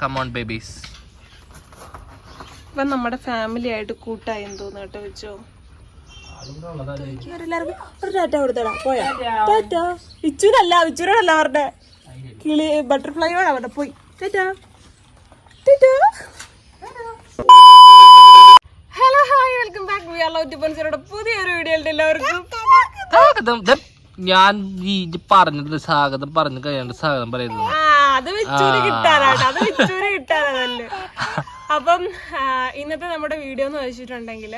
Come on babies ഇപ്പൊ നമ്മുടെ family ആയിട്ട് കൂട്ടായി തോന്നുന്നു കേട്ടോ വെച്ചോ എല്ലാവർക്കും ഒരു ടാറ്റ കൊടുത്തടാ പോയാ? ടാറ്റ ഇച്ചൂരല്ല ഇച്ചൂരോടല്ല അവരുടെ കിളി ബട്ടർഫ്ലൈയോട് അവരുടെ പോയി. Tata hello hi welcome back we are love to പൻസറുടെ പുതിയൊരു വീഡിയോയിൽ എല്ലാവർക്കും സ്വാഗതം. ഞാൻ ഈ പറഞ്ഞത് സ്വാഗതം പറഞ്ഞു കഴിയാണ്ട് സ്വാഗതം പറയുന്നത് അത് വെച്ചൂര് കിട്ടാനാട്ടോ അത് വെച്ചൂര് കിട്ടാനാണല്ലേ അപ്പം ഇന്നത്തെ നമ്മുടെ വീഡിയോ എന്ന് വെച്ചിട്ടുണ്ടെങ്കിൽ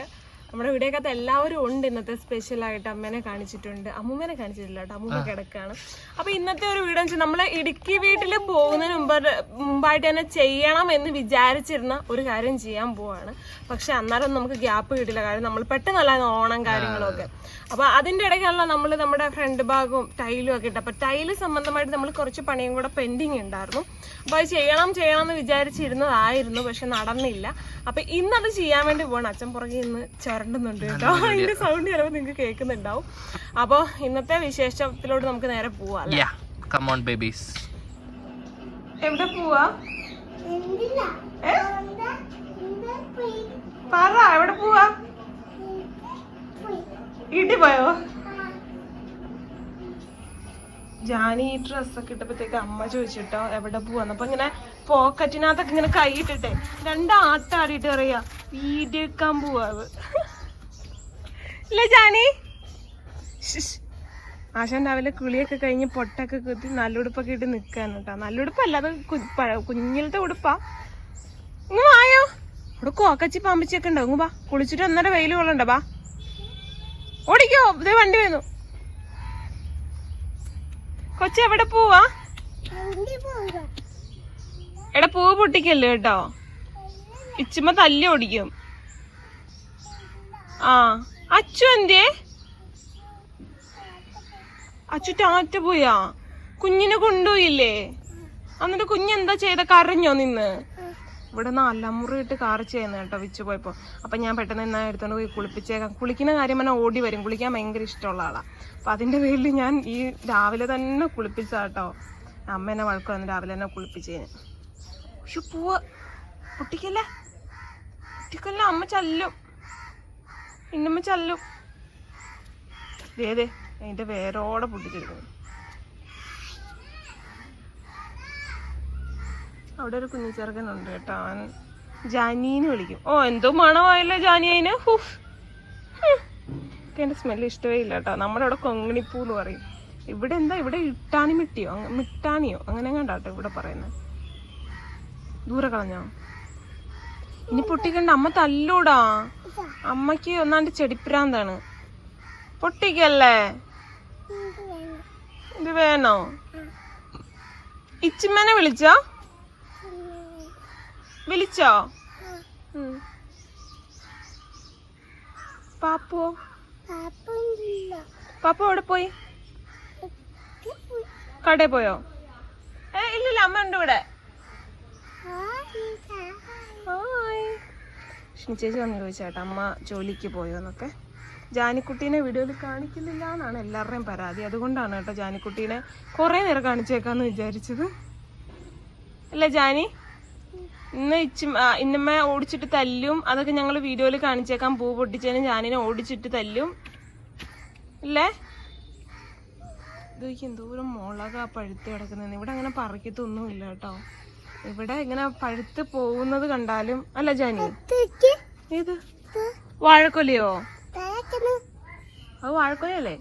നമ്മുടെ വീടേക്കകത്ത് എല്ലാവരും ഉണ്ട് ഇന്നത്തെ സ്പെഷ്യൽ ആയിട്ട് അമ്മേനെ കാണിച്ചിട്ടുണ്ട്. അമ്മൂമ്മേനെ കാണിച്ചിട്ടില്ല കേട്ടോ. അമ്മൂമ്മ കിടക്കാണ്. അപ്പൊ ഇന്നത്തെ ഒരു വീട് വെച്ചാൽ നമ്മളെ ഇടുക്കി വീട്ടിൽ പോകുന്നതിന് മുമ്പ് മുമ്പായിട്ട് തന്നെ ചെയ്യണം എന്ന് വിചാരിച്ചിരുന്ന ഒരു കാര്യം ചെയ്യാൻ പോവാണ്. പക്ഷെ അന്നേരം നമുക്ക് ഗ്യാപ്പ് കിട്ടില്ല കാര്യം നമ്മൾ പെട്ടെന്നല്ലായിരുന്നു ഓണം കാര്യങ്ങളൊക്കെ. അപ്പൊ അതിന്റെ ഇടയ്ക്കാണല്ലോ നമ്മൾ നമ്മുടെ ഫ്രണ്ട് ഭാഗവും ടൈലും ഒക്കെ ഇട്ട്. അപ്പൊ ടൈൽ സംബന്ധമായിട്ട് നമ്മൾ കുറച്ച് പണിയും കൂടെ പെൻഡിങ് ഉണ്ടായിരുന്നു. അപ്പൊ അത് ചെയ്യണം ചെയ്യണം എന്ന് വിചാരിച്ചിരുന്നതായിരുന്നു. പക്ഷെ നടന്നില്ല. അപ്പൊ ഇന്നത് ചെയ്യാൻ വേണ്ടി പോകണം അച്ഛൻ പുറകെ ഇന്ന് ചുരണ്ടുന്നുണ്ട് കേട്ടോ. അതിന്റെ സൗണ്ട് ചിലപ്പോൾ നിങ്ങൾക്ക് കേൾക്കുന്നുണ്ടാവും. അപ്പോൾ ഇന്നത്തെ വിശേഷത്തിലോട്ട് നമുക്ക് നേരെ പോവാം കമോൺ ബേബീസ് എവിടെ പോവാ? പറ എവിടെ പോവാ? ഇടി പോയോ? ജാനി ഈ ഡ്രസ്സൊക്കെ ഇട്ടപ്പോഴത്തേക്ക് അമ്മ ചോദിച്ചിട്ടോ എവിടെ പോവാന്ന്. അപ്പൊ ഇങ്ങനെ പോക്കറ്റിനകത്തൊക്കെ ഇങ്ങനെ കൈയിട്ടിട്ടെ രണ്ടാട്ടാടിയിട്ട് അറിയാ വീഡിയോ എടുക്കാൻ പോവാവ് ഇല്ല ജാനി. ആശാൻ രാവിലെ കുളിയൊക്കെ കഴിഞ്ഞ് പൊട്ടൊക്കെ കുത്തി നല്ലുടുപ്പൊക്കെ ഇട്ട് നിൽക്കാൻ കേട്ടോ നല്ലുടുപ്പല്ല അത് കു- പഴ- കുഞ്ഞിലത്തെ ഉടുപ്പാ. ഇങ്ങ് വായോ. ഇവിടെ കോക്കച്ചി പാമ്പച്ചിയൊക്കെ ഉണ്ടോ. ഇങ്ങ് വാ. കുളിച്ചിട്ട് ഒന്നര വെയിൽ കൊള്ളണ്ട ബാ ഓടിക്കോ. ഇതേ വണ്ടി വന്നു. കൊച്ചി എവിടെ പോവാ? എടാ പൂവ് പൊട്ടിക്കല്ലേ കേട്ടോ ഇച്ചുമ്മ തല്ലി ഓടിക്കും. ആ. അച്ചു എന്തേ? അച്ചു ടാറ്റ പോയാ? കുഞ്ഞിനെ കൊണ്ടുപോയില്ലേ? എന്നിട്ട് കുഞ്ഞെന്താ ചെയ്ത? കരഞ്ഞോ നിന്ന്? ഇവിടെ നാലാമുറി ഇട്ട് കാറ് ചെയ്യുന്ന കേട്ടോ വിച്ചു പോയപ്പോൾ അപ്പൊ ഞാൻ പെട്ടെന്ന് എന്നാ എടുത്തോണ്ട് പോയി കുളിപ്പിച്ചേക്കാം. കുളിക്കുന്ന കാര്യം പറഞ്ഞാൽ ഓടി വരും. കുളിക്കാൻ ഭയങ്കര ഇഷ്ടമുള്ള ആളാ. അപ്പൊ അതിന്റെ പേരിൽ ഞാൻ ഈ രാവിലെ തന്നെ കുളിപ്പിച്ചാ കേട്ടോ. അമ്മ എന്നെ വഴക്ക് വന്ന് രാവിലെ തന്നെ കുളിപ്പിച്ചേന്. പക്ഷെ പൂവ്. പൊട്ടിക്കല്ലേ? പൊട്ടിക്കല്ല? അമ്മ ചല്ലും. ഇന്നമ്മ ചല്ലും. ദേ അതിന്റെ വേരോടെ പൊട്ടിച്ചെടുക്കുന്നു അവിടെ ഒരു കുഞ്ഞു ചെറുക്കനുണ്ട് കേട്ടോ. അവൻ ജാനീന്ന് വിളിക്കും. ഓ എന്തോ മണമായല്ലോ ജാനി അതിന്? ഹുഫ്. അതിന്റെ സ്മെല്ല് ഇഷ്ടമേ ഇല്ല കേട്ടോ. നമ്മുടെ അവിടെ കൊങ്ങിണിപ്പൂ എന്ന് പറയും. ഇവിടെ എന്താ? ഇവിടെ ഇട്ടാണി മിട്ടിയോ? മിട്ടാണിയോ? അങ്ങനെ കണ്ടാട്ടോ ഇവിടെ പറയുന്നത്. ദൂരെ കളഞ്ഞോ? ഇനി പൊട്ടിക്കണ്ട. അമ്മ തല്ലൂടാ. അമ്മയ്ക്ക് ഒന്നാണ്ട് ചെടിപ്പിരാന്താണ് പൊട്ടിക്കല്ലേ? ഇത് വേണോ? ഇച്ചിമ്മനെ വിളിച്ചോ? വിളിച്ചോ? പാപ്പു പാപ്പോ? പാപ്പ എവിടെ പോയി? കടയിൽ പോയോ? ഏ ഇല്ലില്ല അമ്മ ഉണ്ട് ഇവിടെ. ഹായ് ഷിനി ചേച്ചി വന്ന് ചോദിച്ചേട്ടാ അമ്മ ജോലിക്ക് പോയോ എന്നൊക്കെ ജാനിക്കുട്ടീനെ വീഡിയോയിൽ കാണിക്കുന്നില്ല എന്നാണ് എല്ലാവരുടെയും പരാതി. അതുകൊണ്ടാണ് കേട്ടോ ജാനിക്കുട്ടീനെ കുറേ നേരം കാണിച്ചേക്കാന്ന് വിചാരിച്ചത്. അല്ല ജാനി? ഇന്ന് ഇച്ചും ഇന്നമ്മ ഓടിച്ചിട്ട് തല്ലും. അതൊക്കെ ഞങ്ങൾ വീഡിയോയിൽ കാണിച്ചേക്കാൻ പൂ പൊട്ടിച്ചതിന് ജാനിനെ ഓടിച്ചിട്ട് തല്ലും. ഇല്ലേ? ഇത് എന്തോരം മുളകാ പഴുത്ത് കിടക്കുന്നതെന്ന് ഇവിടെ അങ്ങനെ പറിക്കത്തൊന്നുമില്ല കേട്ടോ. ഇവിടെ ഇങ്ങനെ പഴുത്ത് പോകുന്നത് കണ്ടാലും അല്ല ജാനി? ഏത്? വാഴക്കൊലയോ? അത് വാഴക്കൊലയല്ലേ.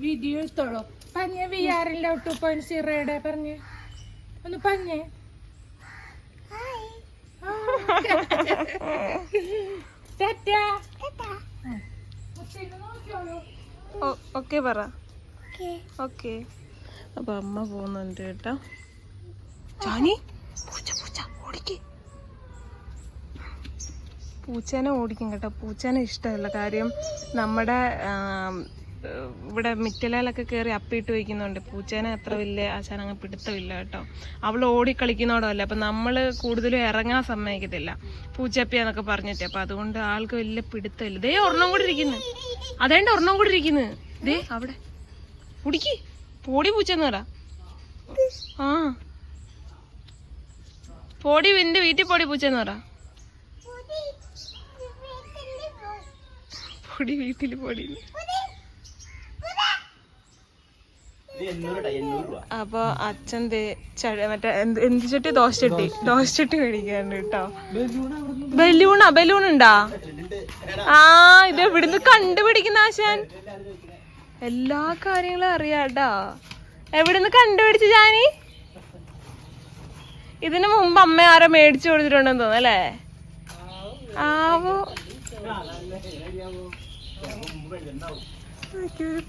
വീഡിയോ എടുത്തോളൂ. പഞ്ഞ വി ആറിന്റെ ടു പോയിന്റ് സീറോയുടെ പറഞ്ഞ് ഒന്ന് പറഞ്ഞേ ടാറ്റാ. ഓക്കെ പറ. ഓക്കെ അപ്പൊ അമ്മ പോകുന്നുണ്ട് കേട്ടോ. ജാനി പൂച്ച പൂച്ച ഓടിക്ക്. പൂച്ചേനെ ഓടിക്കും കേട്ടോ. പൂച്ചേനെ ഇഷ്ടമല്ല കാര്യം നമ്മുടെ ഇവിടെ മിറ്റലയിലൊക്കെ കയറി അപ്പിട്ട് വയ്ക്കുന്നുണ്ട്. പൂച്ചേനെ അത്ര വലിയ ആശാൻ അങ്ങ് പിടുത്തമില്ല കേട്ടോ. അവൾ ഓടി കളിക്കുന്നോടല്ല. അപ്പം നമ്മൾ കൂടുതലും ഇറങ്ങാൻ സമ്മതിക്കത്തില്ല. പൂച്ചപ്പിയാന്നൊക്കെ പറഞ്ഞിട്ട്. അപ്പം അതുകൊണ്ട് ആൾക്ക് വലിയ പിടുത്തമില്ല. ദേ ഒരെണ്ണം കൂടി ഇരിക്കുന്നു. അതേണ്ട ഒരെണ്ണം കൂടി ഇരിക്കുന്നു. ദേ അവിടെ. കുടിക്ക്. പോടി പൂച്ചെന്ന് പറ. ആ. പോടി എന്റെ വീട്ടിൽ പോടി പൂച്ചെന്ന് പറ. പൊടി വീട്ടിൽ പൊടി. അപ്പൊ അച്ഛൻ മറ്റേ എന്ത് ചട്ടി? ദോശ ചട്ടി. ദോശ ചട്ടി. മേടിക്കാണ്ട് കേട്ടോ. ബലൂണാ ബലൂൺ ഉണ്ടാ? ആ ഇത് എവിടുന്ന് കണ്ടുപിടിക്കുന്ന ആശാൻ. എല്ലാ കാര്യങ്ങളും അറിയാട്ടാ എവിടുന്ന് കണ്ടുപിടിച്ചു ജാനി? ഇതിനു മുമ്പ് അമ്മ ആരോ മേടിച്ചു കൊടുത്തിട്ടുണ്ടെന്ന് തോന്നല്ലേ ആവോ.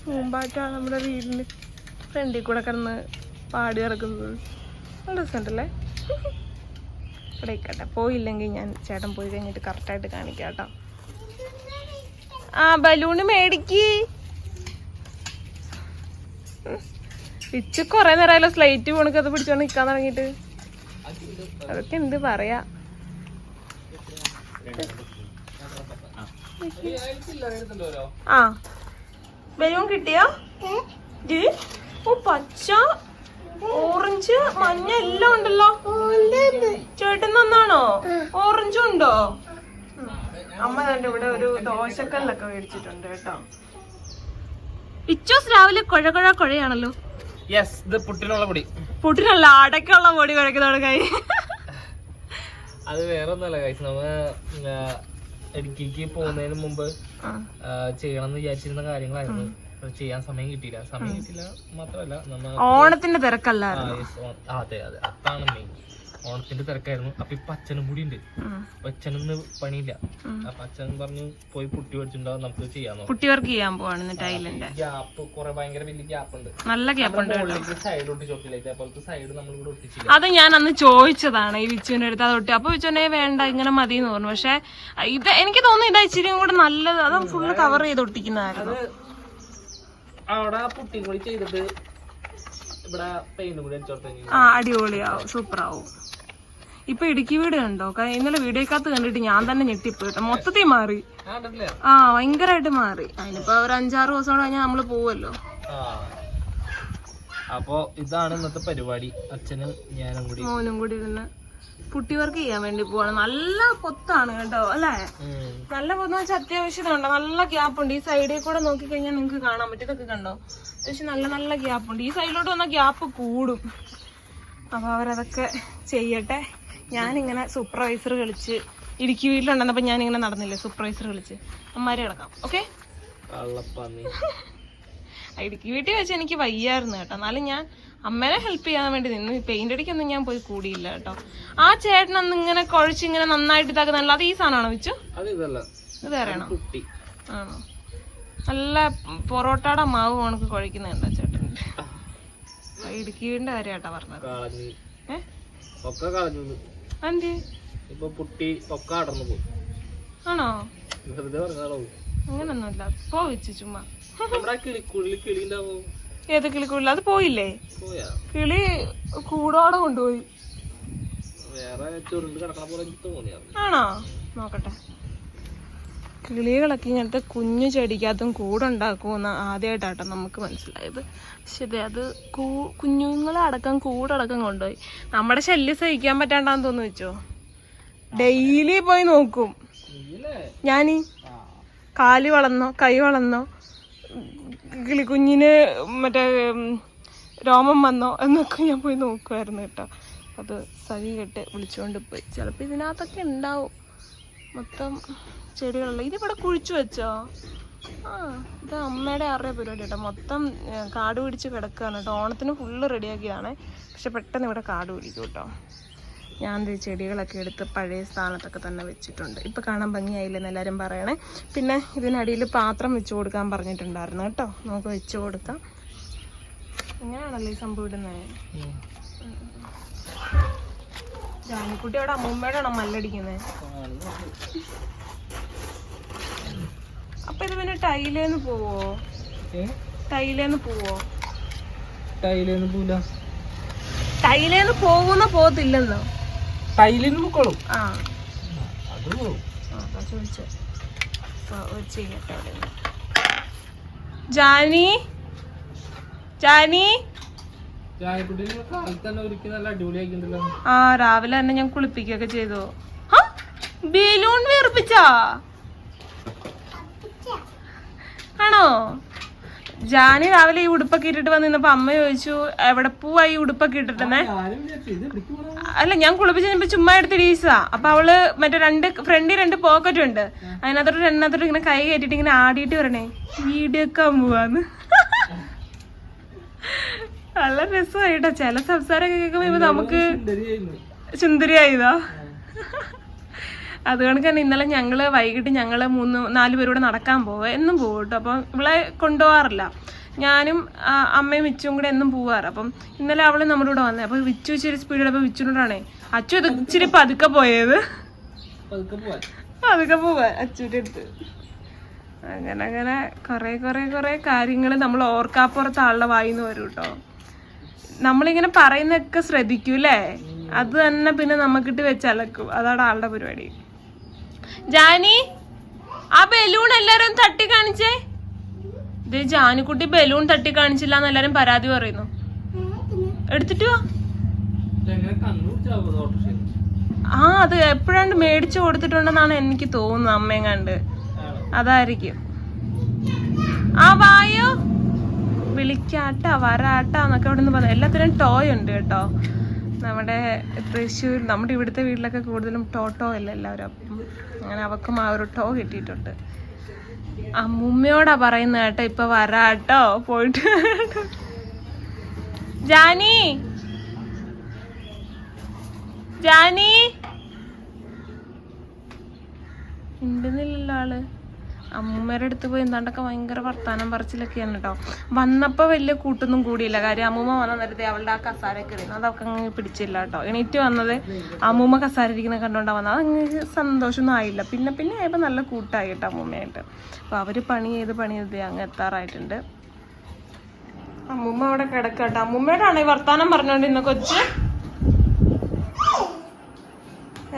പൂമ്പാറ്റാണ് നമ്മുടെ വീടിന്. ഫ്രണ്ടിൽ കൂടെ കിടന്ന് പാടി ഇറക്കുന്നത് നല്ല രസമുണ്ടല്ലേ? ഇവിടെ ഇക്കട്ടെ പോയില്ലെങ്കിൽ ഞാൻ ചേട്ടൻ പോയി കഴിഞ്ഞിട്ട് കറക്റ്റായിട്ട് കാണിക്കാം കേട്ടോ. ആ ബലൂണ് മേടിക്ക്. പിച്ച് കുറേ നേരമായാലും സ്ലൈറ്റ് പോണക്ക്. അത് പിടിച്ചോണ്ട് നിക്കാൻ തുടങ്ങിയിട്ട്. അതൊക്കെ എന്ത് പറയാ? ആ. ബലൂൺ കിട്ടിയോ? ഓ പച്ച ഓറഞ്ച് മഞ്ഞ എല്ലാം ഉണ്ടല്ലോ. ചേട്ടൻ നന്നാണോ ഓറഞ്ചും ഉണ്ടോ? അമ്മ തന്റെ ഇവിടെ ഒരു ദോശക്കല്ലൊക്കെ മേടിച്ചിട്ടുണ്ട് കേട്ടോ. ഇച്ചോസ് രാവിലെ കുഴ കുഴ കുഴയാണല്ലോ. യെസ് ഇത് പുട്ടിനുള്ള പൊടി. പുട്ടിനുള്ള അടയ്ക്കുള്ള പൊടി കുഴക്കുന്നവിടെ കൈ. അത് വേറെ ഒന്നല്ല കൈസ് നമ്മ ഇടുക്കിക്ക് പോകുന്നതിന് മുമ്പ് ചെയ്യണം എന്ന് വിചാരിച്ചിരുന്ന കാര്യങ്ങളായിരുന്നു. ചെയ്യാൻ സമയം കിട്ടിയില്ല. സമയം കിട്ടിയില്ല മാത്രമല്ല നമ്മ ഓണത്തിന്റെ തിരക്കല്ല അതെ അതെ. അതാണ് മെയിൻ ഓണത്തിന്റെ തിരക്കായിരുന്നു. അപ്പൊ ഇപ്പൊ അച്ഛനും കൂടി ഉണ്ട്. അച്ഛനൊന്ന് പണിയില്ല. അപ്പൊ അച്ഛൻ പറഞ്ഞു പോയി പുട്ടി പഠിച്ചിട്ടുണ്ടാവും നമുക്ക് ചെയ്യാൻ കുട്ടി വർക്ക് ചെയ്യാൻ പോവാണ് ടൈലിന്റെ ഗ്യാപ്പ് കുറെ ഭയങ്കര വലിയ ഗ്യാപ്പ് ഉണ്ട് നല്ല ഗ്യാപ്പ് ഉണ്ട് സൈഡ് ഒട്ടിച്ച് ഒട്ടില്ല ഇതേപോലത്തെ സൈഡ് നമ്മൾ ഇവിടെ ഒട്ടിച്ചില്ല. അത് ഞാൻ അന്ന് ചോദിച്ചതാണ് ഈ വിച്ചുവിന്റെ അടുത്ത് അത് ഒട്ടി. അപ്പൊ വിച്ചുവിനെ വേണ്ട ഇങ്ങനെ മതി എന്ന് പറഞ്ഞു. പക്ഷെ ഇത് എനിക്ക് തോന്നുന്നു ഇതാ ഇച്ചിരി കൂടെ നല്ലത്. അത് ഫുള്ള് കവർ ചെയ്ത് ഒട്ടിക്കുന്നതായിരുന്നു. അവിടെ പുട്ടിയും കൂടി ചെയ്തിട്ട് ഇവിടെ പെയിന്റും കൂടി അടിച്ചോട്ടെ ആ അടിപൊളിയാവും. സൂപ്പറാവും. ഇപ്പൊ ഇടുക്കി വീട് കണ്ടോ? ഇന്നലെ വീഡിയോക്കകത്ത് കണ്ടിട്ട് ഞാൻ തന്നെ ഞെട്ടിപ്പോയി കേട്ടോ. മൊത്തത്തിൽ മാറി. ആ ഭയങ്കരമായിട്ട് മാറി. അതിനിപ്പോ ഒരു അഞ്ചാറ് ദിവസം കൂടെ കഴിഞ്ഞാൽ നമ്മൾ പോവല്ലോ. അപ്പോ ഇതാണ് ഇന്നത്തെ പരിപാടി. അച്ഛനും ഞാനും കൂടി. മോനും കൂടി ഇരുന്ന് പുട്ടി വർക്ക് ചെയ്യാൻ വേണ്ടി പോവാണ്. നല്ല പൊത്താണ് കേട്ടോ അല്ലേ. നല്ല വെച്ചാൽ അത്യാവശ്യം കണ്ടോ നല്ല ഗ്യാപ്പ് ഉണ്ട് ഈ സൈഡിൽ കൂടെ നോക്കി കഴിഞ്ഞാൽ നിങ്ങൾക്ക് കാണാൻ പറ്റും. ഇതൊക്കെ കണ്ടോ? അത്യാവശ്യം നല്ല നല്ല ഗ്യാപ്പ് ഉണ്ട് ഈ സൈഡിലോട്ട് വന്ന ഗ്യാപ്പ് കൂടും. അപ്പൊ അവരതൊക്കെ ചെയ്യട്ടെ. ഞാനിങ്ങനെ സൂപ്പർവൈസർ കളിച്ച് ഇടുക്കി വീട്ടിലുണ്ടെന്നപ്പോ ഞാനിങ്ങനെ നടന്നില്ലേ സൂപ്പർവൈസർ കളിച്ച്. അമ്മാരി കിടക്കാം. ഓക്കെ ഇടുക്കി വീട്ടിൽ വെച്ച് എനിക്ക് വയ്യായിരുന്നു കേട്ടോ. എന്നാലും ഞാൻ അമ്മേനെ ഹെൽപ്പ് ചെയ്യാൻ വേണ്ടി നിന്നു. ഈ പെയിന്റ് അടിക്കൊന്നും ഞാൻ പോയി കൂടിയില്ല കേട്ടോ. ആ ചേട്ടൻ അന്ന് ഇങ്ങനെ കുഴച്ച് ഇങ്ങനെ നന്നായിട്ട് ഇതാക്കുന്നല്ല അത് ഈ സാധനമാണോ വെച്ചു? ഇത് വേറെയാണോ? ആണോ? നല്ല പൊറോട്ടയുടെ മാവ് കണക്ക് കുഴക്കുന്നുണ്ടോ ചേട്ടൻ? ഇടുക്കി വീടിന്റെ കാര്യമായിട്ടാ പറഞ്ഞത്. ആണോ? അങ്ങനൊന്നുമില്ല. പോ വെച്ച് ചുമ്മാ. കിളിക്കുള്ളിൽ ഏത് കിളിക്കുള്ള അത് പോയില്ലേ? പോയാ? കിളി കൂടോടെ കൊണ്ടുപോയി. ആണോ? നോക്കട്ടെ. കിളികളൊക്കെ ഇങ്ങനത്തെ കുഞ്ഞു ചെടിക്കകത്തും കൂടുണ്ടാക്കുമെന്ന് ആദ്യമായിട്ടാട്ടോ നമുക്ക് മനസ്സിലായത്. പക്ഷെ അത് കൂ കുഞ്ഞുങ്ങളടക്കം കൂടടക്കം കൊണ്ടുപോയി. നമ്മുടെ ശല്യം സഹിക്കാൻ പറ്റാണ്ടാന്ന് തോന്നു വെച്ചോ? ഡെയിലി പോയി നോക്കും. ഞാനീ കാൽ വളർന്നോ കൈ വളർന്നോ കിളി കുഞ്ഞിന് മറ്റേ രോമം വന്നോ എന്നൊക്കെ ഞാൻ പോയി നോക്കുമായിരുന്നു കേട്ടോ. അത് സഹി കെട്ട് വിളിച്ചുകൊണ്ട് പോയി. ചിലപ്പോൾ ഇതിനകത്തൊക്കെ ഉണ്ടാവും മൊത്തം ചെടികളല്ല ഇതിവിടെ കുഴിച്ചു വെച്ചോ? ആ ഇത് അമ്മയുടെ ആറേ പരിപാടി കേട്ടോ. മൊത്തം കാട് പിടിച്ച് കിടക്കുകയാണ് കേട്ടോ. ഓണത്തിന് ഫുള്ള് റെഡിയാക്കിയതാണ് പക്ഷെ പെട്ടെന്ന് ഇവിടെ കാട് പിടിക്കും കേട്ടോ. ഞാൻ ഈ ചെടികളൊക്കെ എടുത്ത് പഴയ സ്ഥാനത്തൊക്കെ തന്നെ വെച്ചിട്ടുണ്ട്. ഇപ്പം കാണാൻ ഭംഗിയായില്ലെന്ന് എല്ലാവരും പറയണേ. പിന്നെ ഇതിനടിയിൽ പാത്രം വെച്ച് കൊടുക്കാൻ പറഞ്ഞിട്ടുണ്ടായിരുന്നു കേട്ടോ. നമുക്ക് വെച്ച് കൊടുക്കാം. ഇങ്ങനെയാണല്ലോ ഈ സംഭവം ഇടുന്നത് ജാനിക്കുട്ടി അവിടെ അമ്മൂമ്മയോടാണോ മല്ലടിക്കുന്നത് അപ്പൊ ഇത് പിന്നെ ടൈലേന്ന് പോവോ? ടൈലേന്ന് പോവോ? ടൈലേന്ന് പോവൂന്ന് ടൈലേന്ന് പോകുന്ന പോകത്തില്ലെന്നോ? ടൈലിന് പൊക്കോളും ആ. അത് ചോദിച്ചേ. ജാനി? ജാനി? ആ രാവിലെ തന്നെ ഞാൻ കുളിപ്പിക്കുകയൊക്കെ ചെയ്തു. ഹ? ബലൂൺ വീർപ്പിച്ചാ? ആണോ? ജാനി രാവിലെ ഈ ഉടുപ്പൊക്കെ ഇട്ടിട്ട് വന്നിരുന്നപ്പോ അമ്മ ചോദിച്ചു എവിടെ പോവാ ഈ ഉടുപ്പൊക്കെ ഇട്ടിട്ടെന്നേ? അല്ല ഞാൻ കുളിപ്പിച്ച് കഴിഞ്ഞപ്പോ ചുമ്മാ എടുത്ത് വീസാ അപ്പൊ അവൾ മറ്റേ രണ്ട് ഫ്രണ്ടിൽ രണ്ട് പോക്കറ്റ് ഉണ്ട്. അതിനകത്തോട്ട് രണ്ടിനകത്തോട്ട് ഇങ്ങനെ കൈ കയറ്റിട്ട് ഇങ്ങനെ ആടിയിട്ട് വരണേ വീഡിയോ ഒക്കെ പോവാന്ന് നല്ല രസമായിട്ടോ. ചില സംസാരമൊക്കെ കേൾക്കുമ്പോ നമുക്ക് സുന്ദരിയായതാ. അതുകൊണ്ട് തന്നെ ഇന്നലെ ഞങ്ങൾ വൈകിട്ട് ഞങ്ങൾ മൂന്ന് നാല് പേരൂടെ നടക്കാൻ പോവുക എന്നും പോകും കേട്ടോ അപ്പം ഇവളെ കൊണ്ടുപോകാറില്ല ഞാനും അമ്മയും വിച്ചും കൂടെ എന്നും പോവാറ്. അപ്പം ഇന്നലെ അവൾ നമ്മുടെ കൂടെ വന്നേ. അപ്പൊ വിച്ചു ഇച്ചിരി സ്പീഡിലപ്പോ വിച്ചുനോടാണേ അച്ചു ഇത് ഇച്ചിരി പതുക്കെ പോയത്. പതുക്കെ പോവാ. അച്ചുവിന്റെ അടുത്ത്. അങ്ങനെ അങ്ങനെ കുറെ കുറെ കുറെ കാര്യങ്ങൾ നമ്മൾ ഓർക്കാപ്പുറത്ത് ആളുടെ വായിന്ന് വരും കേട്ടോ നമ്മളിങ്ങനെ പറയുന്നൊക്കെ ശ്രദ്ധിക്കൂലേ അത് തന്നെ പിന്നെ നമുക്കിട്ട് വെച്ചലക്കും അതാണ് ആളുടെ പരിപാടി. ജാനി ആ ബലൂൺ എല്ലാരും തട്ടി കാണിച്ചേ. ഇത് ജാനിക്കുട്ടി ബലൂൺ തട്ടി കാണിച്ചില്ല എന്ന് എല്ലാരും പരാതി പറയുന്നു. എടുത്തിട്ട് ആ അത് എപ്പോഴാണ്ട് മേടിച്ചു കൊടുത്തിട്ടുണ്ടെന്നാണ് എനിക്ക് തോന്നുന്നത് അമ്മയും കണ്ട്. അതായിരിക്കും. ആ വായോ. വിളിക്കാട്ട വരാട്ട എന്നൊക്കെ അവിടെ നിന്ന് പറഞ്ഞു. എല്ലാത്തിനും ടോയ് ഉണ്ട് കേട്ടോ. നമ്മുടെ തൃശ്ശൂർ നമ്മുടെ ഇവിടുത്തെ വീട്ടിലൊക്കെ കൂടുതലും ടോട്ടോ അല്ല എല്ലാവരും. അങ്ങനെ അവക്കും ആ ഒരു ടോ കിട്ടിയിട്ടുണ്ട്. അമ്മൂമ്മയോടാ പറയുന്ന കേട്ടോ ഇപ്പൊ വരാട്ടോ പോയിട്ട് ജാനി! ജാനി! ഉണ്ടെന്നില്ലല്ലോ ആൾ. അമ്മൂമ്മേടെ അടുത്ത് പോയി എന്താണ്ടൊക്കെ ഭയങ്കര വർത്താനം പറച്ചിലൊക്കെയാണ് കേട്ടോ വന്നപ്പോൾ വലിയ കൂട്ടൊന്നും കൂടിയില്ല. കാര്യം അമ്മൂമ്മ വന്ന നേരത്തെ അവളുടെ ആ കസാരയൊക്കെ ഇരുന്നു അതൊക്കെ അങ്ങ് പിടിച്ചില്ല കേട്ടോ എണീറ്റ് വന്നത് അമ്മൂമ്മ കസാര ഇരിക്കുന്ന കണ്ടുകൊണ്ടാണ് വന്നത് അതങ്ങ് സന്തോഷമൊന്നും ആയില്ല. പിന്നെ പിന്നെ ആയപ്പോൾ നല്ല കൂട്ടായി കേട്ടോ അമ്മൂമ്മയായിട്ട്. അപ്പോൾ അവർ പണി ചെയ്ത് പണി ചെയ്ത് അങ്ങ് എത്താറായിട്ടുണ്ട്. അമ്മൂമ്മ അവിടെ കിടക്കട്ടെ അമ്മൂമ്മയോടാണ് ഈ വർത്താനം പറഞ്ഞോണ്ടിരുന്ന കൊച്ച്?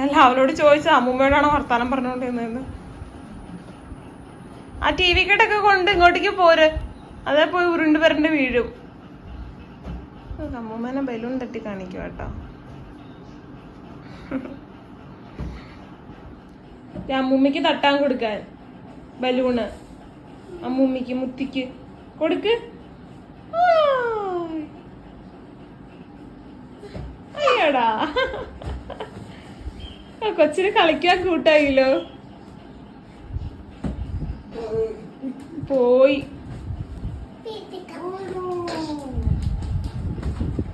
അല്ല അവളോട് ചോദിച്ചാ അമ്മൂമ്മയോടാണോ വർത്താനം പറഞ്ഞോണ്ടിരുന്നത് ആ ടി വി കെട്ടൊക്കെ കൊണ്ട് ഇങ്ങോട്ടേക്ക് പോര്. അതെ പോയി ഉരുണ്ട് വരണ്ട് വീഴും. അമ്മൂമ്മനെ ബലൂൺ തട്ടി കാണിക്കും കേട്ടോ അമ്മൂമ്മക്ക് തട്ടാൻ കൊടുക്കാൻ ബലൂണ്. അമ്മൂമ്മക്ക് മുത്തിക്ക്. കൊടുക്ക്. അയ്യടാ. കൊച്ചിന് കളിക്കാൻ കൂട്ടായില്ലോ. പോയി.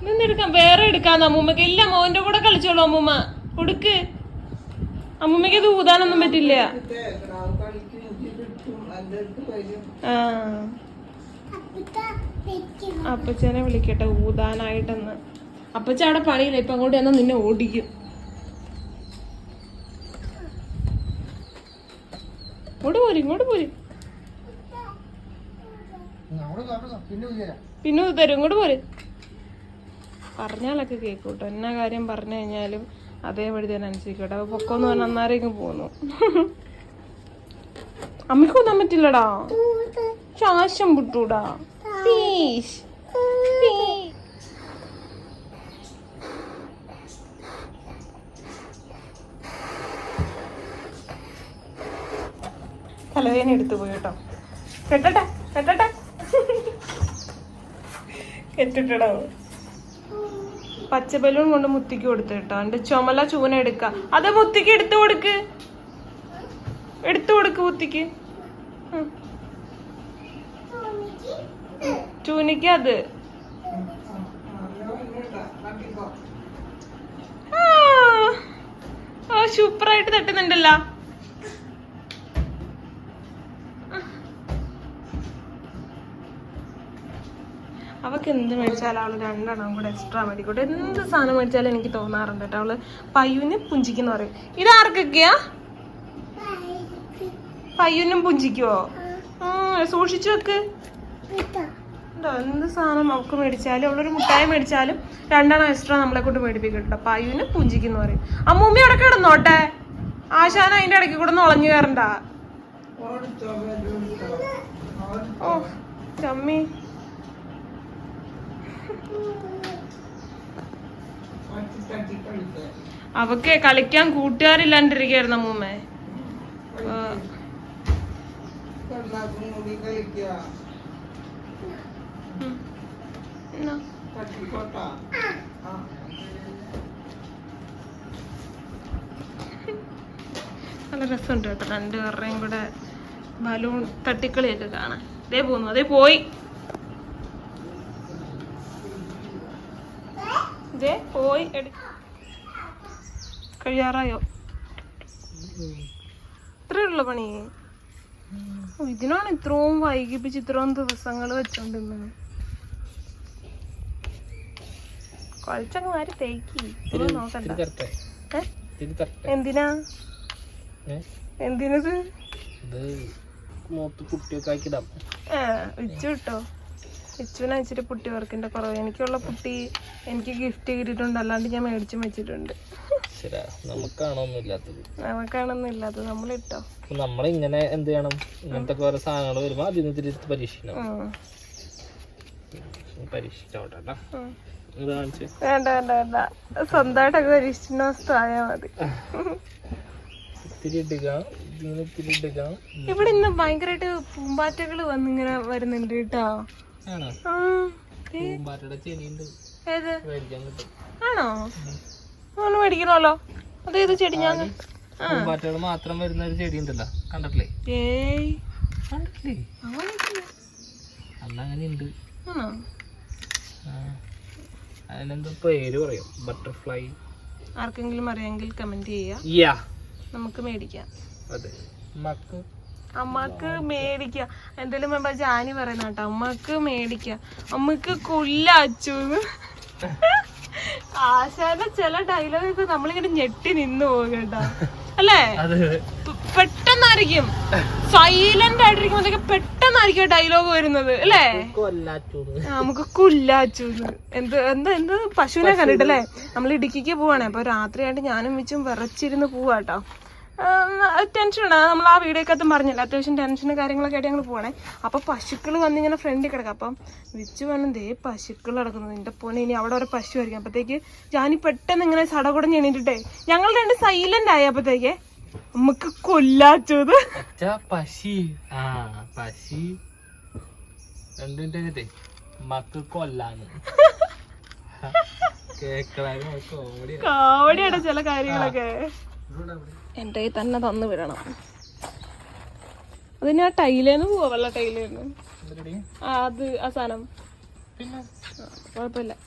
നിന്നെടുക്കാം. വേറെ എടുക്കാന്ന് അമ്മൂമ്മക്ക് ഇല്ല മോന്റെ കൂടെ കളിച്ചോളൂ അമ്മൂമ്മ. കൊടുക്ക്. അമ്മൂമ്മക്ക് ഇത് ഊതാനൊന്നും പറ്റില്ല. ആ. അപ്പച്ചനെ വിളിക്കട്ടെ. ഊതാനായിട്ടെന്ന്. അപ്പച്ച അവിടെ പണിയില്ല ഇപ്പൊ അങ്ങോട്ട് ചെന്നാ നിന്നെ ഓടിക്കും ഇങ്ങോട്ട് പോര് ഇങ്ങോട്ട് പോര് പിന്നെ തരും ഇങ്ങോട്ട് പോര്. പറഞ്ഞാലൊക്കെ കേൾക്കൂട്ടോ എന്നാ കാര്യം പറഞ്ഞു കഴിഞ്ഞാലും അതേപടി തന്നെ അനുസരിക്കട്ടെ. അപ്പൊ പൊക്കോന്ന് പറഞ്ഞ അന്നേരം പോന്നു. അമ്മയ്ക്ക് ഒന്നാൻ പറ്റില്ലടാ. ശ്വാസം വിട്ടൂടാ പ്ലീസ് തലവേദന എടുത്തു പോയിട്ടോ കെട്ടട്ടെ കെട്ടട്ടെ. കെട്ടിട്ടടോ? പച്ച ബലൂൺ കൊണ്ട് മുത്തിക്ക് കൊടുത്തു കേട്ടോ. എന്റെ ചുമല ചൂന എടുക്ക. അത് മുത്തിക്ക് എടുത്തു കൊടുക്ക്. എടുത്തു കൊടുക്ക് മുത്തിക്ക്. ചൂനിക്ക് അത്. സൂപ്പറായിട്ട് തട്ടുന്നുണ്ടല്ലോ. അവക്ക് എന്ത് മേടിച്ചാലും അവൾ രണ്ടെണ്ണം കൂടെ എക്സ്ട്രാ മേടിക്കോട്ടെ. എന്ത് സാധനം മേടിച്ചാലും എനിക്ക് തോന്നാറുണ്ട് കേട്ടോ. അവൾ പയ്യുവിന് പുഞ്ചിക്കുന്ന പറയും. ഇത് ആർക്കൊക്കെയാ പയ്യുനും പുഞ്ചിക്കുവോ സൂക്ഷിച്ചു വെക്ക്. എന്ത് സാധനം അവൾക്ക് മേടിച്ചാലും അവളൊരു മുട്ടായി മേടിച്ചാലും രണ്ടെണ്ണം എക്സ്ട്രാ നമ്മളെ കൊണ്ട് മേടിപ്പിക്കും കേട്ടോ. പയ്യുന് പുഞ്ചിക്കെന്ന് പറയും. അമ്മൂമ്മി അവിടെ കിടന്നോട്ടെ? ആശാന അതിന്റെ ഇടയ്ക്ക് കൂടെ നുളഞ്ഞു കയറണ്ട? ഓ ചമ്മി. അവക്ക് കളിക്കാൻ കൂട്ടുകാരില്ലാണ്ടിരിക്കായിരുന്നു അമ്മൂമ്മേ? നല്ല രസമുണ്ട് കേട്ടോ. രണ്ടുപേരുടെയും കൂടെ ബലൂൺ തട്ടിക്കളിയൊക്കെ കാണാൻ. അതേ പോന്നു അതേ പോയി. ഇതേ പോയി എടി കഴിയാറായോ? ഇത്രയുള്ള പണി. ഇതിനാണ് ഇത്രയും വൈകിപ്പിച്ച് ഇത്രയും ദിവസങ്ങൾ വെച്ചോണ്ടിരുന്നത്. കുഴച്ചങ്ങ് മാറി തേക്കി. നോക്കണ്ട. ഏ? എന്തിനാ? ഏ? എന്തിനത്? വിച്ചു കിട്ടോ വിച്ചുവിനെ അയച്ചിട്ട് പുട്ടി വർക്കിന്റെ കുറവ്. എനിക്കുള്ള പുട്ടി എനിക്ക് ഗിഫ്റ്റ് കിട്ടിയിട്ടുണ്ട് അല്ലാണ്ട് ഞാൻ മേടിച്ചും വെച്ചിട്ടുണ്ട്. ഇല്ലാത്തത് നമുക്കാണൊന്നും ഇല്ലാത്തത് നമ്മളിട്ടോ? നമ്മളിങ്ങനെ എന്ത് ചെയ്യണം? ഇങ്ങനത്തെ ഓരോ സാധനങ്ങൾ വരുമ്പോ അതിന് ഇത്തിരി പരീക്ഷിക്കണം. പരീക്ഷിച്ചോട്ടെ വേണ്ട വേണ്ട വേണ്ട. സ്വന്തമായിട്ടൊക്കെ ആയാൽ മതി. ഇവിടെ ഇന്ന് ഭയങ്കരമായിട്ട് പൂമ്പാറ്റകൾ വന്നിങ്ങനെ വരുന്നുണ്ട് കേട്ടോ ആണോ? ഒന്ന് മേടിക്കണമല്ലോ. അതേത് ചെടി ഞാൻ പൂമ്പാറ്റകൾ മാത്രം വരുന്ന ഒരു ചെടി ഉണ്ടല്ലോ. കണ്ടിട്ടില്ലേ? കണ്ടിട്ടില്ലേ? അന്ന് അങ്ങനെ ഉണ്ട് അതിനെന്തോ പേര് പറയും. ബട്ടർഫ്ലൈ. ആർക്കെങ്കിലും അറിയാമെങ്കിൽ കമന്റ് ചെയ്യാം നമുക്ക് മേടിക്കാം. അതെ. മക്ക് അമ്മയ്ക്ക് മേടിക്ക. എന്തേലും വേണ്ട ജാനി പറയുന്ന കേട്ടോ. അമ്മയ്ക്ക് മേടിക്ക. അമ്മയ്ക്ക് കൊല്ല അച്ചു ആശാന്റെ ചില ഡയലോഗൊക്കെ നമ്മളിങ്ങനെ ഞെട്ടി നിന്നു പോകും കേട്ടോ. അല്ലേ? പെട്ടെന്നായിരിക്കും. സൈലന്റ് ആയിട്ടിരിക്കുമ്പോഴത്തേക്ക് പെട്ടെന്നായിരിക്കും ഡയലോഗ് വരുന്നത്. അല്ലേ? നമുക്ക് കുല്ലാച്ചു എന്ത് എന്താ എന്ത്? പശുവിനെ കണ്ടിട്ടല്ലേ? നമ്മൾ ഇടുക്കിക്ക് പോവാണേ. അപ്പൊ രാത്രിയായിട്ട് ഞാനും വെച്ചും വിറച്ചിരുന്ന് പോവാട്ടോ ടെൻഷനാണ് നമ്മൾ ആ വീഡിയോക്കകത്തും പറഞ്ഞില്ല? അത്യാവശ്യം ടെൻഷനും കാര്യങ്ങളൊക്കെ ആയിട്ട് ഞങ്ങൾ പോകണേ അപ്പോൾ പശുക്കൾ വന്ന് ഇങ്ങനെ ഫ്രണ്ടിൽ കിടക്കാം. അപ്പം വിച്ച് വേണം ദേ പശുക്കൾ കിടക്കുന്നത് എന്റെ പോനെ ഇനി അവിടെ ഒരു പശു ആയിരിക്കും. അപ്പോഴത്തേക്ക് ജാനി പെട്ടെന്ന് ഇങ്ങനെ സടകുടഞ്ഞ് എണീറ്റിട്ടേ. ഞങ്ങൾ രണ്ട് സൈലന്റ് ആയി അപ്പത്തേക്ക്. നമുക്ക് കൊല്ലാച്ചത് പശി. ആ പശി. രണ്ടു മക്ക് കൊല്ലാന്ന്. കേക്കളാണ് കോമഡി കാവടിയാണ് ചില കാര്യങ്ങളൊക്കെ. എന്റെ കയ്യിൽ തന്നെ തന്നു വിടണം. അത് ആ ടൈലേന്ന് പോവല്ല വെള്ള ടൈലേന്ന്. ആ അത് ആ സാധനം. കുഴപ്പമില്ല.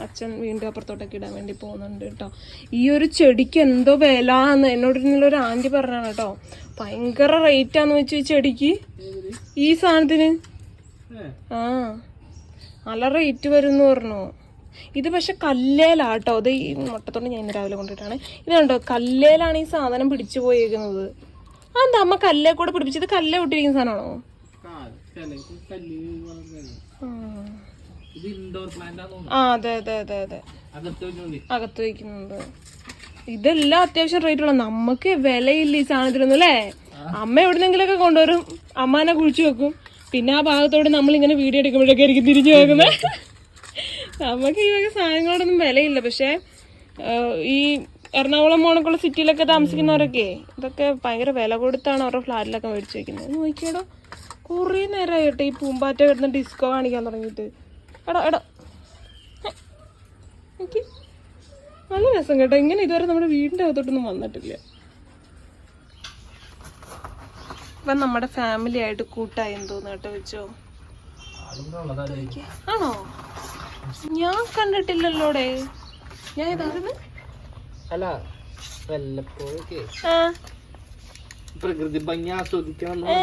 അച്ഛൻ വീണ്ടും അപ്പുറത്തോട്ടൊക്കെ ഇടാൻ വേണ്ടി പോകുന്നുണ്ട് കേട്ടോ. ഈ ഒരു ചെടിക്ക് എന്തോ വില എന്ന് എന്നോട് ഒരു ആന്റി പറഞ്ഞാണ് കേട്ടോ. ഭയങ്കര റേറ്റ് ആന്ന് വെച്ചു ഈ ചെടിക്ക്? ഈ സാധനത്തിന്? ആ. നല്ല റേറ്റ് വരും എന്ന് പറഞ്ഞു. ഇത് പക്ഷെ കല്ലേലാട്ടോ. അത് ഈ മുട്ടത്തോണ്ട് ഞാൻ ഇന്ന് രാവിലെ കൊണ്ടിട്ടാണ് ഇത് കണ്ടോ? കല്ലേലാണ് ഈ സാധനം പിടിച്ചു പോയേക്കുന്നത്. അതെന്താ? അമ്മ കല്ലേ കൂടെ പിടിപ്പിച്ചത് കല്ലേ വിട്ടിരിക്കുന്ന സാധനമാണോ? ആ അതെ അതെ അതെ അതെ. അകത്ത് വയ്ക്കുന്നത് ഇതെല്ലാം അത്യാവശ്യം റേറ്റ് ഉള്ള. നമുക്ക് വിലയില്ല ഈ സാധനത്തിനൊന്നും അല്ലേ? അമ്മ എവിടുന്നെങ്കിലൊക്കെ കൊണ്ടുവരും. അമ്മാനെ കുഴിച്ചു വെക്കും. പിന്നെ ആ ഭാഗത്തോട് നമ്മൾ ഇങ്ങനെ വീഡിയോ എടുക്കുമ്പോഴൊക്കെ ആയിരിക്കും തിരിച്ചു വെക്കുന്നത് നമുക്ക് ഈ വക സാധനങ്ങളോടൊന്നും വിലയില്ല. പക്ഷേ ഈ എറണാകുളം മോണക്കുള്ള സിറ്റിയിലൊക്കെ താമസിക്കുന്നവരൊക്കെ ഇതൊക്കെ ഭയങ്കര വില കൊടുത്താണ് അവരുടെ ഫ്ലാറ്റിലൊക്കെ മേടിച്ചു വെക്കുന്നത്. നോക്കിയടോ. കുറേ നേരമായിട്ട് ഈ പൂമ്പാറ്റ കിടന്ന് ഡിസ്കോ കാണിക്കാൻ തുടങ്ങിയിട്ട്. എടാ എടാ. എനിക്ക് നല്ല രസം കേട്ടോ. ഇങ്ങനെ ഇതുവരെ നമ്മുടെ വീടിന്റെ അകത്തോട്ടൊന്നും വന്നിട്ടില്ല. ഇപ്പൊ നമ്മുടെ ഫാമിലി ആയിട്ട് കൂട്ടായി എന്തോന്ന് കേട്ടോ വെച്ചോ? ആണോ? ഞാൻ കണ്ടിട്ടില്ലല്ലോടെ. ഞാൻ ഇതായിരുന്നു അല്ല വല്ലപ്പോഴൊക്കെ പ്രകൃതി ഭംഗി ആസ്വദിക്കണം ഏ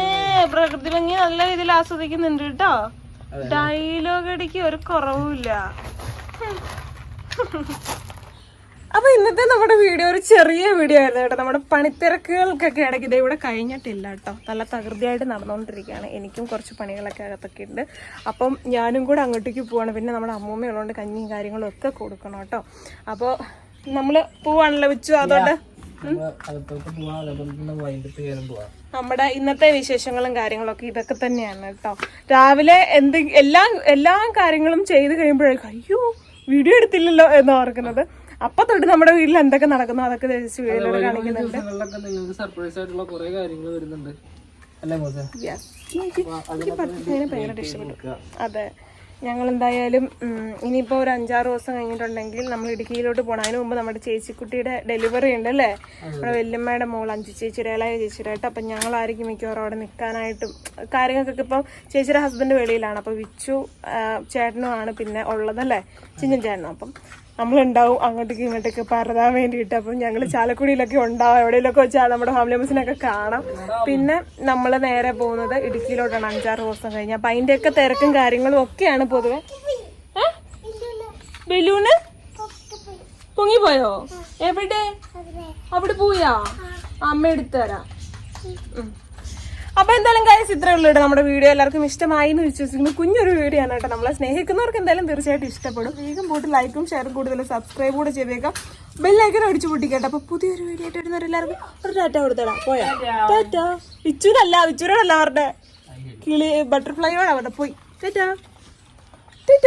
പ്രകൃതി ഭംഗി നല്ല രീതിയിൽ ആസ്വദിക്കുന്നുണ്ട് കേട്ടോ. ഡയലോഗ് അടിക്ക് ഒരു കുറവുമില്ല. അപ്പൊ ഇന്നത്തെ നമ്മുടെ വീഡിയോ ഒരു ചെറിയ വീഡിയോ ആയിരുന്നു കേട്ടോ. നമ്മുടെ പണിത്തിരക്കുകൾക്കൊക്കെ ഇടയ്ക്ക് ഇത് ഇവിടെ കഴിഞ്ഞിട്ടില്ല കേട്ടോ. നല്ല തകൃതിയായിട്ട് നടന്നുകൊണ്ടിരിക്കുകയാണ്. എനിക്കും കുറച്ച് പണികളൊക്കെ അകത്തൊക്കെ ഉണ്ട്. അപ്പം ഞാനും കൂടെ അങ്ങോട്ടേക്ക് പോവാണ്. പിന്നെ നമ്മുടെ അമ്മൂമ്മ ഉള്ളതുകൊണ്ട് കഞ്ഞിയും കാര്യങ്ങളും ഒക്കെ കൊടുക്കണം കേട്ടോ. അപ്പോൾ നമ്മൾ പോവാണല്ലോ വെച്ചു അതുകൊണ്ട് നമ്മുടെ ഇന്നത്തെ വിശേഷങ്ങളും കാര്യങ്ങളൊക്കെ ഇതൊക്കെ തന്നെയാണ് കേട്ടോ. രാവിലെ എന്ത് എല്ലാ എല്ലാ കാര്യങ്ങളും ചെയ്ത് കഴിയുമ്പോഴേക്കും അയ്യോ വീഡിയോ എടുത്തില്ലല്ലോ എന്ന് ഓർക്കുന്നത്. അപ്പൊ തൊട്ട് നമ്മുടെ വീട്ടിൽ എന്തൊക്കെ നടക്കുന്നു? അതൊക്കെ ജസ്റ്റ് വീഡിയോയിലൂടെ കാണിക്കുന്നുണ്ട്. നിങ്ങൾക്ക് സർപ്രൈസ് ആയിട്ടുള്ള കുറെ കാര്യങ്ങൾ വരുന്നുണ്ട്. അതെ. ഞങ്ങൾ എന്തായാലും ഇനിയിപ്പോ ഒരു അഞ്ചാറ് ദിവസം കഴിഞ്ഞിട്ടുണ്ടെങ്കിൽ നമ്മൾ ഇടുക്കിയിലോട്ട് പോകണം അതിന് മുമ്പ് നമ്മുടെ ചേച്ചിക്കുട്ടിയുടെ ഡെലിവറി ഉണ്ട് അല്ലേ? നമ്മുടെ വല്യമ്മയുടെ മോൾ അഞ്ചു ചേച്ചിരേലായ ചേച്ചിരായിട്ട് അപ്പൊ അപ്പം ഞങ്ങളായിരിക്കും മിക്കവാറും അവിടെ നിൽക്കാനായിട്ടും. കാര്യങ്ങൾക്കൊക്കെ ഇപ്പം ചേച്ചിയുടെ ഹസ്ബൻഡ് വെളിയിലാണ്. അപ്പോൾ വിച്ചു ചേട്ടനുമാണ് പിന്നെ ഉള്ളതല്ലേ ചിഞ്ചൻ ചേട്ടനും. അപ്പം നമ്മളുണ്ടാവും അങ്ങോട്ടേക്ക് ഇങ്ങോട്ടേക്ക് പറതാൻ വേണ്ടിയിട്ട്. അപ്പം ഞങ്ങൾ ചാലക്കുടിയിലൊക്കെ ഉണ്ടാവും. എവിടെയെങ്കിലൊക്കെ വെച്ചാൽ നമ്മുടെ ഫാമിലി മെമ്പേഴ്സിനൊക്കെ കാണാം. പിന്നെ നമ്മൾ നേരെ പോകുന്നത് ഇടുക്കിയിലോട്ടാണ്. അഞ്ചാറ് ദിവസം കഴിഞ്ഞ്. അപ്പം അതിന്റെയൊക്കെ തിരക്കും കാര്യങ്ങളും ഒക്കെയാണ് പൊതുവെ? ബലൂണ്? പൊങ്ങിപ്പോയോ? എവിടെ? അവിടെ പോയാ? അമ്മ എടുത്തു തരാം. അപ്പൊ എന്തായാലും കാര്യം ഇത്രേ ഉള്ളൂ നമ്മുടെ വീഡിയോ എല്ലാവർക്കും ഇഷ്ടമായി എന്ന് വിശ്വസിക്കുന്നു. കുഞ്ഞൊരു വീഡിയോ ആണ് കേട്ടോ. നമ്മളെ സ്നേഹിക്കുന്നവർക്ക് എന്തായാലും തീർച്ചയായിട്ടും ഇഷ്ടപ്പെടും. വേഗം പോയിട്ട് ലൈക്കും ഷെയറും കൂടുതൽ സബ്സ്ക്രൈബ് കൂടെ ചെയ്തേക്കാം. ബെല്ലൈക്കൻ അടിച്ചു പൊട്ടിക്കേട്ടോ. അപ്പൊ പുതിയൊരു വീഡിയോ ആയിട്ട് വരുന്നവർ എല്ലാവർക്കും ഒരു ടാറ്റ കൊടുത്തടാ. പോയാ? ടാറ്റ. വിച്ചൂരല്ല വിച്ചൂരോടല്ല അവരുടെ കിളി ബട്ടർഫ്ലൈ ബട്ടർഫ്ലൈയോട് അവിടെ പോയി. ടാറ്റ. ടാറ്റ.